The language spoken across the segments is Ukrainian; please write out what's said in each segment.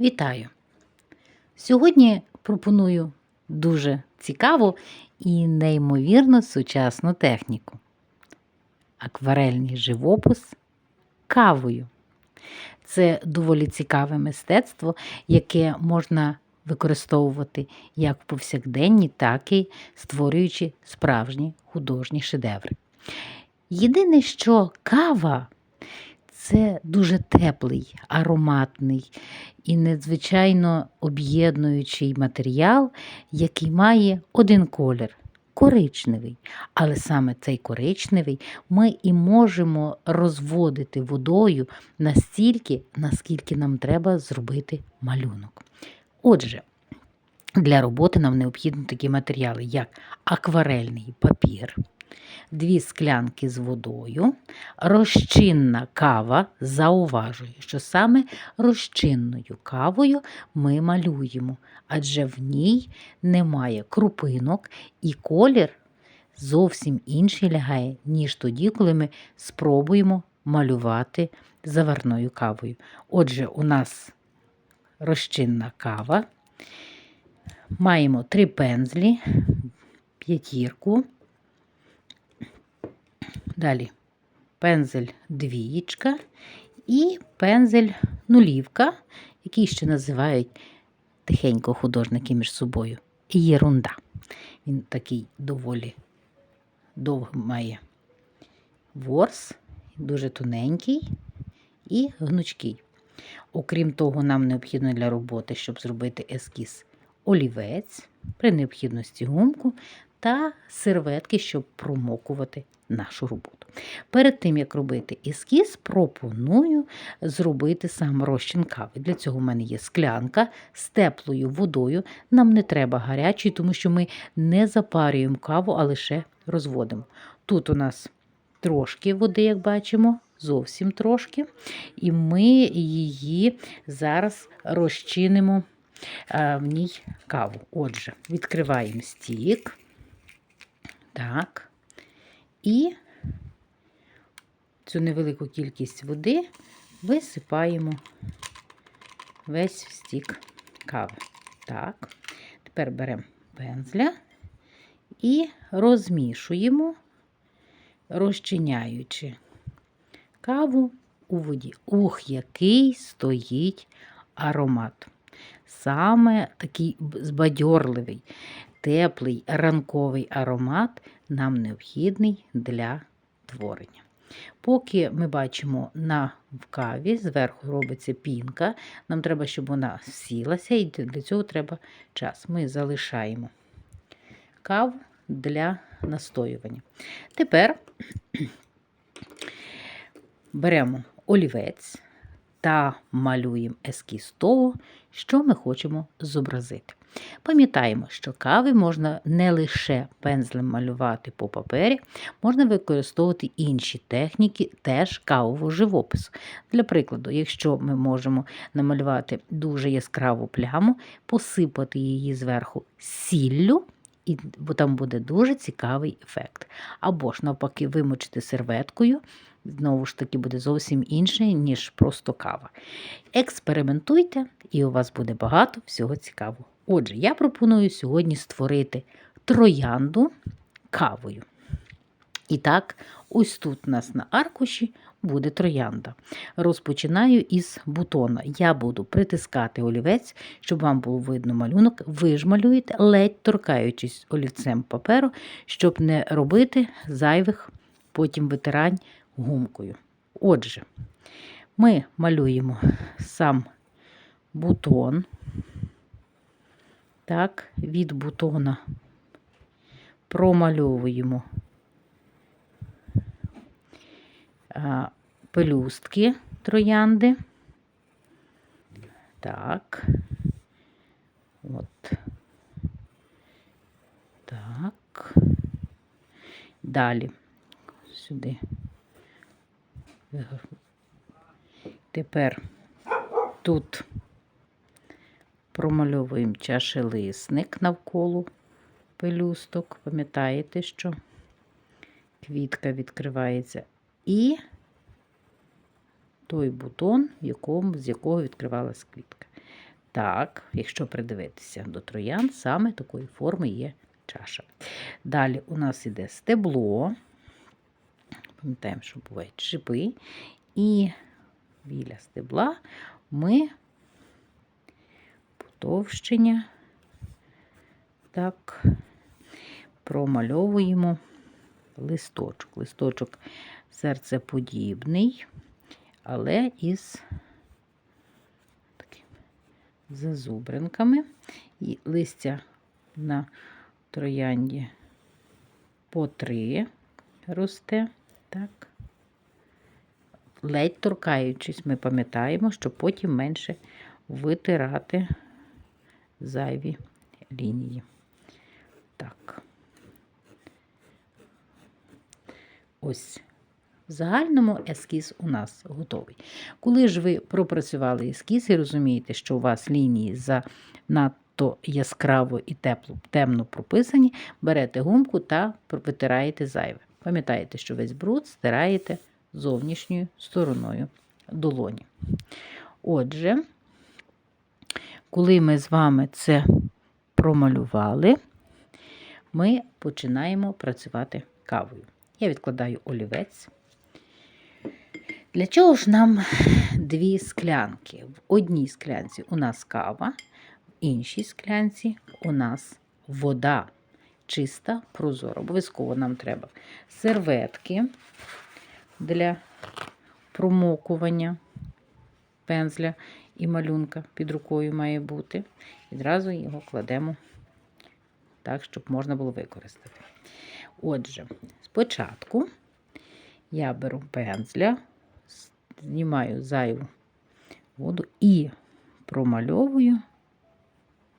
Вітаю! Сьогодні пропоную дуже цікаву і неймовірно сучасну техніку. Акварельний живопис кавою. Це доволі цікаве мистецтво, яке можна використовувати як в повсякденні, так і створюючи справжні художні шедеври. Єдине, що кава це дуже теплий, ароматний і надзвичайно об'єднуючий матеріал, який має один колір коричневий. Але саме цей коричневий ми і можемо розводити водою настільки, наскільки нам треба зробити малюнок. Отже, для роботи нам необхідні такі матеріали, як акварельний папір, дві склянки з водою, розчинна кава. Зауважую, що саме розчинною кавою ми малюємо, адже в ній немає крупинок і колір зовсім інший лягає, ніж тоді, коли ми спробуємо малювати заварною кавою. Отже, у нас розчинна кава. Маємо три пензлі, п'ятірку. Далі пензель двієчка і пензель нулівка, який ще називають тихенько художники між собою. Єрунда. Він такий доволі довгий має ворс, дуже тоненький і гнучкий. Окрім того, нам необхідно для роботи, щоб зробити ескіз олівець, при необхідності гумку та серветки, щоб промокувати нашу роботу. Перед тим, як робити ескіз, пропоную зробити сам розчин кави. Для цього в мене є склянка з теплою водою. Нам не треба гарячої, тому що ми не запарюємо каву, а лише розводимо. Тут у нас трошки води, як бачимо, зовсім трошки. І ми її зараз розчинимо в ній каву. Отже, відкриваємо стік. Так. І цю невелику кількість води висипаємо весь стік кави. Так. Тепер беремо пензля і розмішуємо, розчиняючи каву у воді. Ух, який стоїть аромат. Саме такий збадьорливий, теплий ранковий аромат нам необхідний для творення. Поки ми бачимо на в каві, зверху робиться пінка, нам треба, щоб вона сілася, і для цього треба час. Ми залишаємо каву для настоювання. Тепер беремо олівець та малюємо ескіз того, що ми хочемо зобразити. Пам'ятаємо, що кави можна не лише пензлем малювати по папері, можна використовувати інші техніки, теж кавового живопису. Для прикладу, якщо ми можемо намалювати дуже яскраву пляму, посипати її зверху сіллю, і бо там буде дуже цікавий ефект. Або ж, навпаки, вимочити серветкою, знову ж таки, буде зовсім інше, ніж просто кава. Експериментуйте, і у вас буде багато всього цікавого. Отже, я пропоную сьогодні створити троянду кавою. І так, ось тут у нас на аркуші буде троянда. Розпочинаю із бутона. Я буду притискати олівець, щоб вам було видно малюнок. Ви ж малюєте, ледь торкаючись олівцем паперу, щоб не робити зайвих потім витирань гумкою. Отже, ми малюємо сам бутон. Так, від бутона промальовуємо пелюстки троянди. Так. От. Так. Далі. Сюди. Тепер тут промальовуємо чашелисник навколо пелюсток. Пам'ятаєте, що квітка відкривається. І той бутон, якому, з якого відкривалась квітка. Так, якщо придивитися до троян, саме такої форми є чаша. Далі у нас іде стебло. Пам'ятаємо, що бувають шипи. І біля стебла ми потовщення так промальовуємо листочок. Листочок серцеподібний, але із такими зазубринками. І листя на троянді по три росте. Так. Ледь торкаючись, ми пам'ятаємо, щоб потім менше витирати зайві лінії. Так. Ось. В загальному ескіз у нас готовий. Коли ж ви пропрацювали ескіз і розумієте, що у вас лінії занадто яскраво і тепло, темно прописані, берете гумку та витираєте зайве. Пам'ятаєте, що весь бруд стираєте зовнішньою стороною долоні. Отже, коли ми з вами це промалювали, ми починаємо працювати кавою. Я відкладаю олівець. Для чого ж нам дві склянки? В одній склянці у нас кава, в іншій склянці у нас вода. Чиста, прозора. Обов'язково нам треба серветки для промокування пензля і малюнка під рукою має бути. Відразу його кладемо так, щоб можна було використати. Отже, спочатку я беру пензля, знімаю зайву воду і промальовую,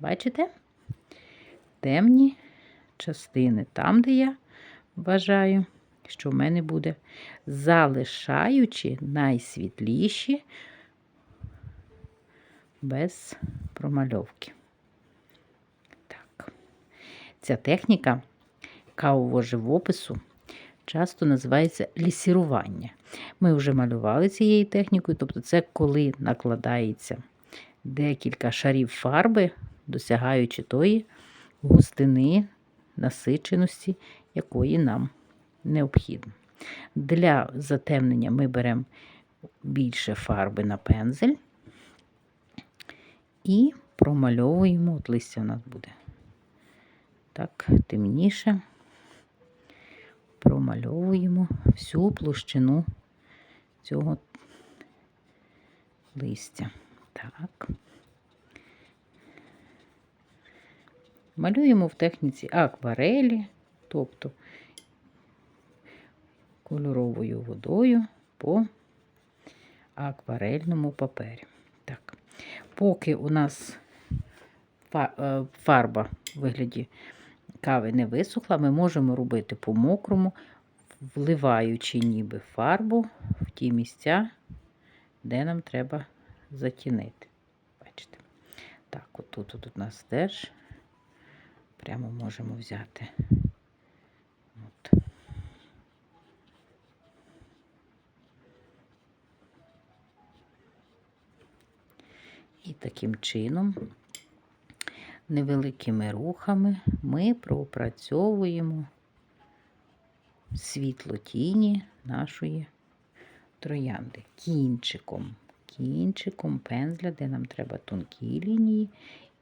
бачите, темні частини, там, де я вважаю, що в мене буде, залишаючи найсвітліші без промальовки. Так. Ця техніка кавового живопису часто називається лісірування. Ми вже малювали цією технікою, тобто це коли накладається декілька шарів фарби, досягаючи тої густини, насиченості, якої нам необхідно. Для затемнення ми беремо більше фарби на пензель і промальовуємо, от листя у нас буде так темніше, промальовуємо всю площину цього листя. Так. Малюємо в техніці акварелі, тобто кольоровою водою по акварельному папері. Поки у нас е, фарба в вигляді кави не висохла, ми можемо робити по мокрому, вливаючи ніби фарбу в ті місця, де нам треба затінити. Бачите? Так, отут тут у нас теж прямо можемо взяти. Таким чином, невеликими рухами, ми пропрацьовуємо світло тіні нашої троянди. Кінчиком, кінчиком пензля, де нам треба тонкі лінії,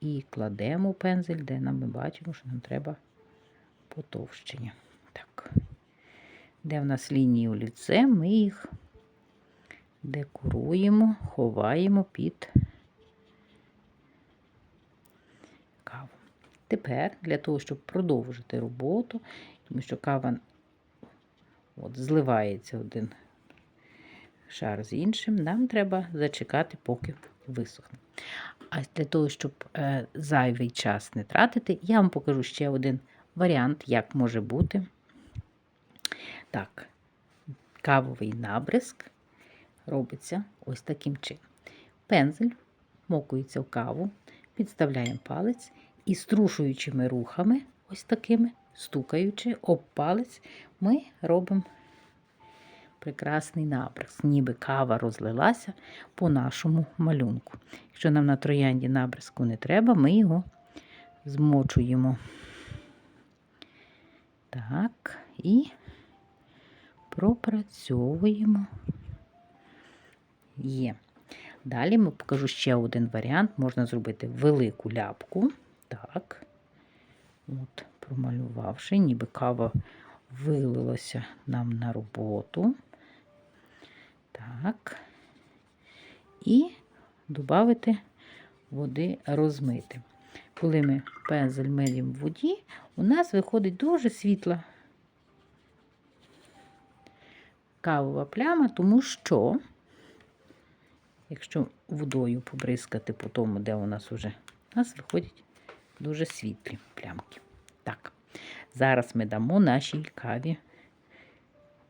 і кладемо пензель, де нам ми бачимо, що нам треба потовщення. Так. Де в нас лінії олівце, ми їх декоруємо, ховаємо під каву. Тепер для того, щоб продовжити роботу, тому що кава от, зливається один шар з іншим, нам треба зачекати, поки висохне. А для того, щоб е, зайвий час не тратити, я вам покажу ще один варіант, як може бути. Так, кавовий набризк робиться ось таким чином. Пензель мокується в каву, підставляємо палець і струшуючими рухами, ось такими, стукаючи об палець, ми робимо прекрасний набряз, ніби кава розлилася по нашому малюнку. Якщо нам на троянді набрязку не треба, ми його змочуємо. Так, і пропрацьовуємо. Є. Далі ми покажу ще один варіант. Можна зробити велику ляпку. Так. От, промалювавши, ніби кава вилилася нам на роботу. Так. І додати води розмити. Коли ми пензель миємо в воді, у нас виходить дуже світла кавова пляма, тому що, якщо водою побризкати по тому, де у нас вже, у нас виходять дуже світлі плямки. Так, зараз ми дамо нашій каві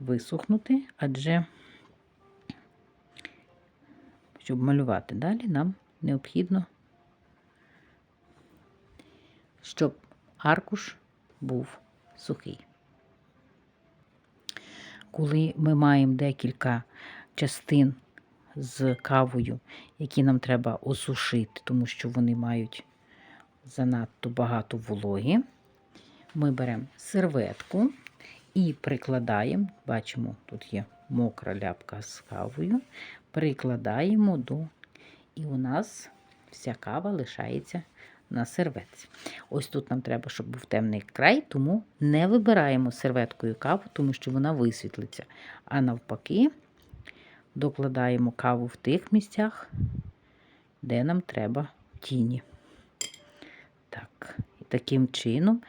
висохнути, адже, щоб малювати далі, нам необхідно, щоб аркуш був сухий. Коли ми маємо декілька частин з кавою, які нам треба осушити, тому що вони мають занадто багато вологи, ми беремо серветку і прикладаємо, бачимо, тут є мокра ляпка з кавою, прикладаємо до, і у нас вся кава лишається на серветці. Ось тут нам треба, щоб був темний край, тому не вибираємо серветкою каву, тому що вона висвітлиться. А навпаки, докладаємо каву в тих місцях, де нам треба тіні. Так, і таким чином,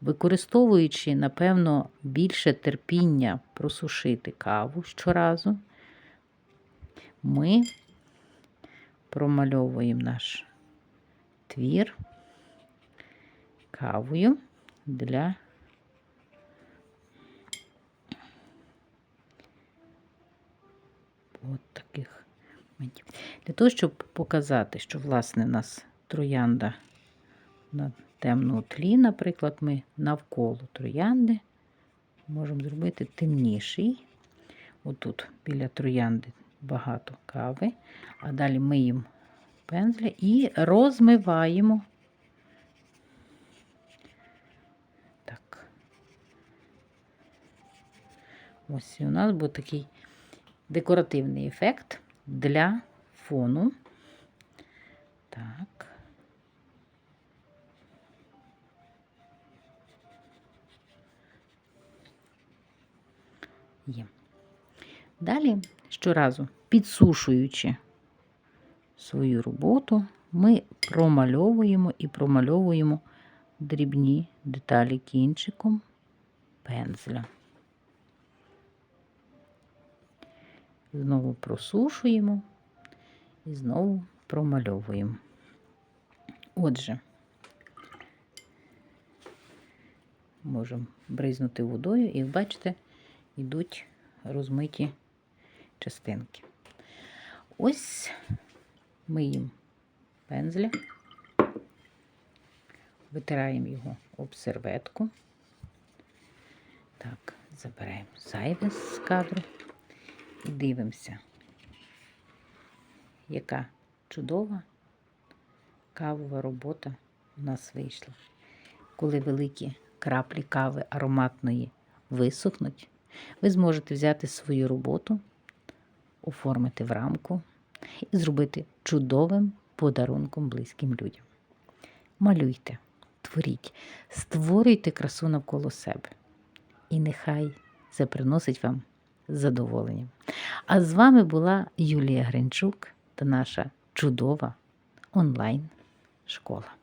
використовуючи, напевно, більше терпіння просушити каву щоразу, ми промальовуємо наш твір кавою для от таких. Для того, щоб показати, що, власне, у нас троянда на темному тлі, наприклад, ми навколо троянди можемо зробити темніший. Отут біля троянди багато кави, а далі миємо пензля і розмиваємо. Так. Ось у нас був такий декоративний ефект для фону. Так. Є. Далі щоразу підсушуючи свою роботу, ми промальовуємо і промальовуємо дрібні деталі кінчиком пензля. Знову просушуємо і знову промальовуємо. Отже, можемо бризнути водою, і, бачите, йдуть розмиті частинки. Ось миємо пензля, витираємо його об серветку. Так, забираємо зайве з кадру і дивимося, яка чудова кавова робота у нас вийшла. Коли великі краплі кави ароматної висохнуть, ви зможете взяти свою роботу, оформити в рамку і зробити чудовим подарунком близьким людям. Малюйте, творіть, створюйте красу навколо себе. І нехай це приносить вам задоволення. А з вами була Юлія Гринчук та наша чудова онлайн-школа.